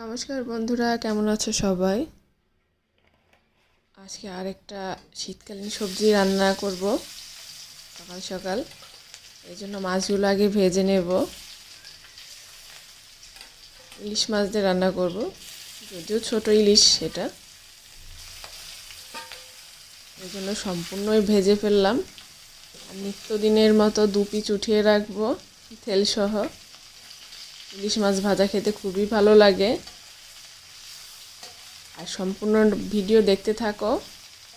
নমস্কার বন্ধুরা, কেমন আছো সবাই? আজকে আরেকটা শীতকালীন সবজি রান্না করব সকাল সকাল। এই জন্য মাছগুলো আগে ভেজে নেব। ইলিশ মাছ দিয়ে রান্না করব, যদিও ছোট ইলিশ সেটা। এই জন্য সম্পূর্ণই ভেজে ফেললাম। আর নিত্যদিনের মতো দু পিচ উঠিয়ে রাখব তেলসহ। ইলিশ মাছ ভাজা খেতে খুবই ভালো লাগে। আর সম্পূর্ণ ভিডিও দেখতে থাকো,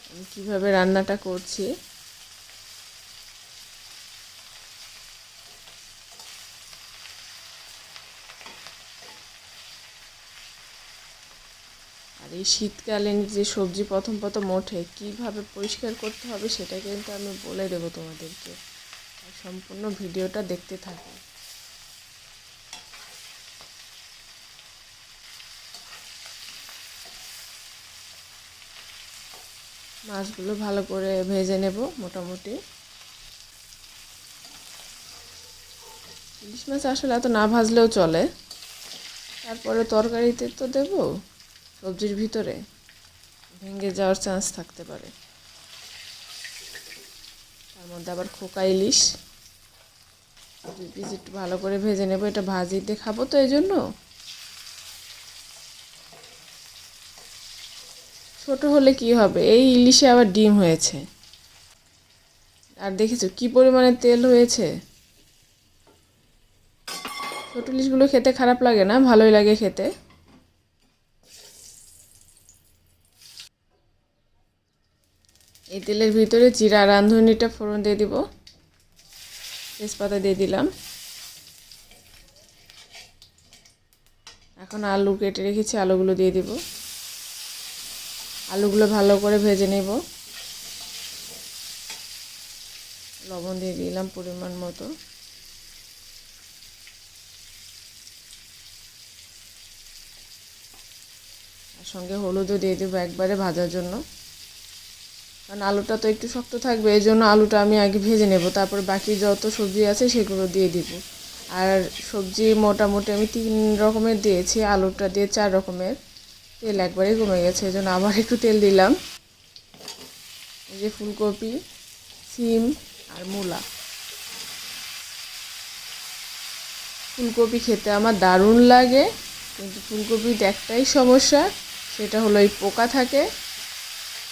আমি কীভাবে রান্নাটা করছি। আর এই শীতকালীন যে সবজি প্রথম প্রথম ওঠে, কীভাবে পরিষ্কার করতে হবে সেটা কিন্তু আমি বলে দেবো তোমাদেরকে। সম্পূর্ণ ভিডিওটা দেখতে থাকো। মাছগুলো ভালো করে ভেজে নেব মোটামুটি। ইলিশ মাছ আসলে এত না ভাজলেও চলে। তারপরে তরকারিতে তো দেব সবজির ভিতরে। ভেঙে যাওয়ার চান্স থাকতে পারে। তার মধ্যে আবার খোকা ইলিশ। একটু ভালো করে ভেজে নেব। এটা ভাজিতে খাব তো এই জন্য ছোট হলে কি হবে? এই ইলিশে আবার ডিম হয়েছে। আর দেখেছ কি পরিমাণে তেল হয়েছে? ছোট ইলিশগুলো খেতে খারাপ লাগে না? ভালোই লাগে খেতে। এই তেলের ভিতরে জিরা রাঁধুনিটা ফোড়ন দিয়ে দিব। তেজপাতা দিয়ে দিলাম। এখন আলু কেটে রেখেছি, আলুগুলো দিয়ে দিব। আলুগুলো ভালো করে ভেজে নেব। লবণ দিয়ে দিলাম পরিমাণ মতো। আর সঙ্গে হলুদও দিয়ে দেবো একবারে ভাজার জন্য। কারণ আলুটা তো একটু শক্ত থাকবে, এই জন্য আলুটা আমি আগে ভেজে নেব। তারপর বাকি যত সবজি আছে সেগুলো দিয়ে দিব। আর সবজি মোটামুটি আমি তিন রকমের দিয়েছি, আলুটা দিয়ে চার রকমের। তেল একবারে কমে গেছে, এই জন্য আবার একটু তেল দিলাম। এই যে ফুলকপি, সিম আর মূলা। ফুলকপি খেতে আমার দারুণ লাগে, কিন্তু ফুলকপির একটাই সমস্যা, সেটা হলো এই পোকা থাকে।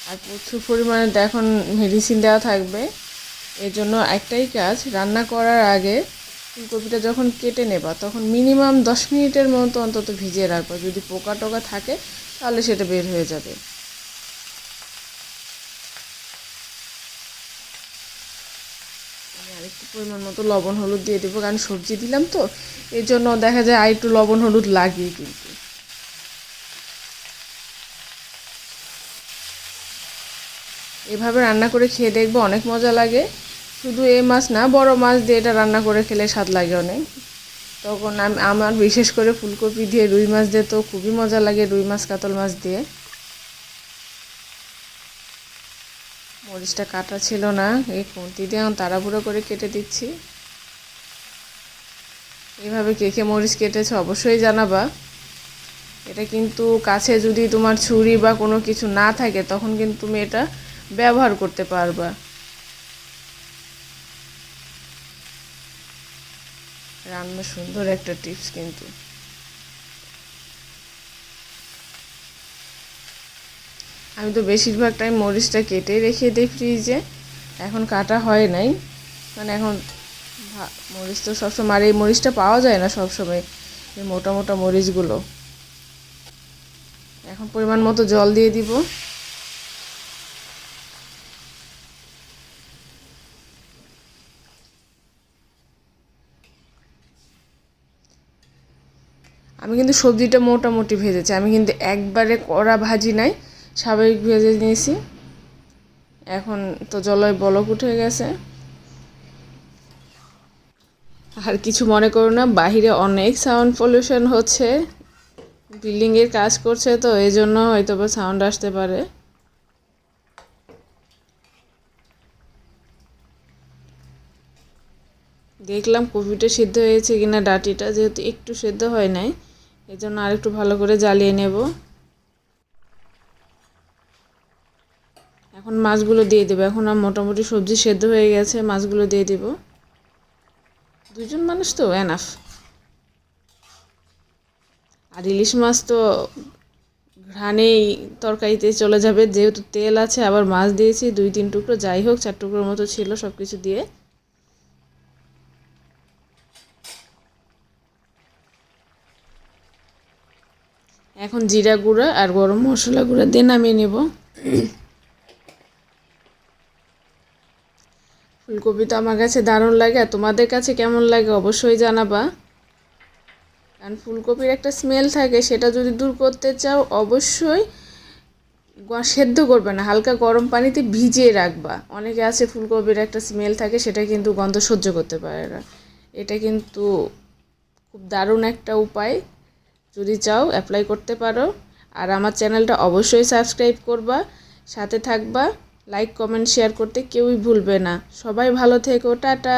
আর প্রচুর পরিমাণে এখন মেডিসিন দেওয়া থাকবে। এর জন্য একটাই কাজ, রান্না করার আগে ফুলকপিটা যখন কেটে নেবা, তখন মিনিমাম দশ মিনিটের মতো অন্তত ভিজিয়ে রাখবা। যদি পোকা টোকা থাকে, তাহলে সেটা বের হয়ে যাবে। আরেকটু পরিমাণ মতো লবণ, হলুদ দিয়ে দেবো, কারণ সবজি দিলাম তো এর জন্য দেখা যায় আর একটু লবণ, হলুদ লাগিয়ে কিন্তু। এভাবে রান্না করে খেয়ে দেখব, অনেক মজা লাগে। শুধু এ মাছ না, বড় মাছ দিয়ে এটা রান্না করে খেলে স্বাদ লাগে অনেক। তখন আমি, আমার বিশেষ করে ফুলকপি দিয়ে রুই মাছ দিয়ে তো খুবই মজা লাগে, রুই মাছ, কাতল মাছ দিয়ে। মরিচটা কাটা ছিল না, এই খুন্তি দিয়ে আমি তাড়াহুড়ো করে কেটে দিচ্ছি। এইভাবে কে কে মরিচ কেটেছে অবশ্যই জানাবা। এটা কিন্তু কাছে যদি তোমার ছুরি বা কোনো কিছু না থাকে, তখন কিন্তু তুমি এটা ব্যবহার করতে পারবা। রান্না সুন্দর একটা টিপস কিন্তু। আমি তো বেশিরভাগ টাইম মরিচটা কেটে রেখে দিই ফ্রিজে এখন কাটা হয় নাই। মানে এখন মরিচ তো সবসময় আর এই মরিচটা পাওয়া যায় না সবসময়, এই মোটা মোটা মরিচগুলো। এখন পরিমাণ মতো জল দিয়ে দিব। আমি কিন্তু সবজিটা মোটামুটি ভেজেছি। আমি কিন্তু একবারে কড়া ভাজি নাই, স্বাভাবিক ভেজে নিয়েছি। এখন তো জলয় বলক উঠে গেছে। আর কিছু মনে করো না, বাহিরে অনেক সাউন্ড পলিউশন হচ্ছে। বিল্ডিংয়ের কাজ করছে তো এই জন্য হয়তো বা সাউন্ড আসতে পারে। দেখলাম কপিটা সিদ্ধ হয়েছে কিনা, ডাটিটা যেহেতু একটু সেদ্ধ হয় নাই। এই জন্য আরেকটু ভালো করে জ্বালিয়ে নেব। এখন মাছগুলো দিয়ে দেবো। এখন আর মোটামুটি সবজি সেদ্ধ হয়ে গেছে, মাছগুলো দিয়ে দিব। দুজন মানুষ তো এনাফ আর ইলিশ মাছ তো ঘ্রাণেই তরকারিতে চলে যাবে। যেহেতু তেল আছে, আবার মাছ দিয়েছি, দুই তিন টুকরো, যাই হোক, চার টুকরোর মতো ছিল সব কিছু দিয়ে। এখন জিরা গুঁড়া আর গরম মশলা গুঁড়া দিয়ে নামিয়ে নেব। ফুলকপি তো আমার কাছে দারুণ লাগে আর তোমাদের কাছে কেমন লাগে অবশ্যই জানাবা। কারণ ফুলকপির একটা স্মেল থাকে, সেটা যদি দূর করতে চাও অবশ্যই সেদ্ধ করবে না, হালকা গরম পানিতে ভিজিয়ে রাখবা। অনেকে আছে ফুলকপির একটা স্মেল থাকে, সেটা কিন্তু গন্ধ সহ্য করতে পারে না। এটা কিন্তু খুব দারুণ একটা উপায়। যদি চাও অ্যাপ্লাই করতে পারো। আর আমার চ্যানেলটা অবশ্যই সাবস্ক্রাইব করবা। সাথে থাকবা। লাইক কমেন্ট শেয়ার করতে কেউই ভুলবে না। সবাই ভালো থেকো। টাটা।